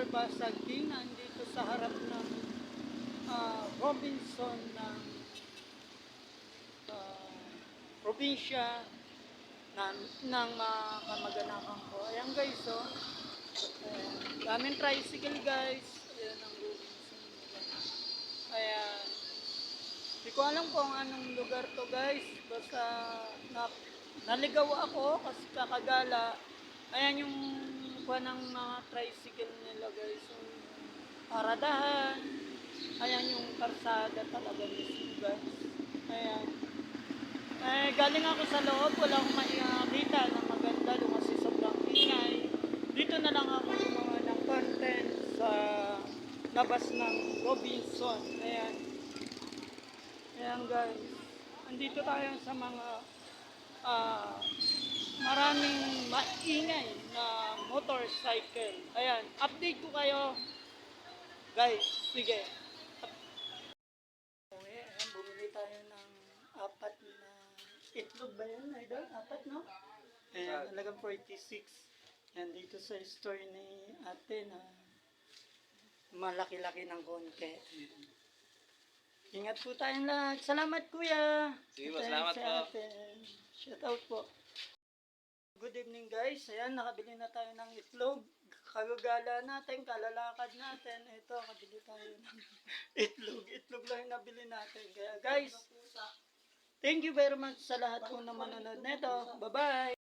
Mr. Basag King andito sa harap ng ah, Robinson ng ah, probinsya ng, ng mga kamag-anakan ko. Ayan guys, oh. Ayan. Daming tricycle guys. Ayan ang Robinson. Ayan. Hindi ko alam kung anong lugar to guys. Basta na, naligaw ako kasi kakagala. Ayan yung kuha ng mga tricycle nila guys. So, paradahan. Ayan yung karsada talaga mismo guys. Ayan. Eh, galing ako sa loob, wala akong makikita na maganda doon kasi sobrang ingay. Dito na lang ako gumawa ng content sa labas ng Robinson. Ayan. Ayan guys. Andito tayo sa mga ah, maraming maingay na motorcycle. Ayan. Update ko kayo. Guys, sige. Okay, ayan, bumili tayo ng apat na itlog ba yan, idol? Apat, no? Ayan, talagang 46. Yan, dito sa store ni ate na malaki-laki ng konti. Ingat po tayong lahat. Salamat, kuya. Sige po, salamat po. Shout out po. Good evening guys. Ayan, nakabili na tayo ng itlog. Kagagala natin, kalalakad natin. Ito, nakabili tayo ng itlog. Itlog lang yung nabili natin. Kaya guys, thank you very much sa lahat po na manonood nito. Bye-bye!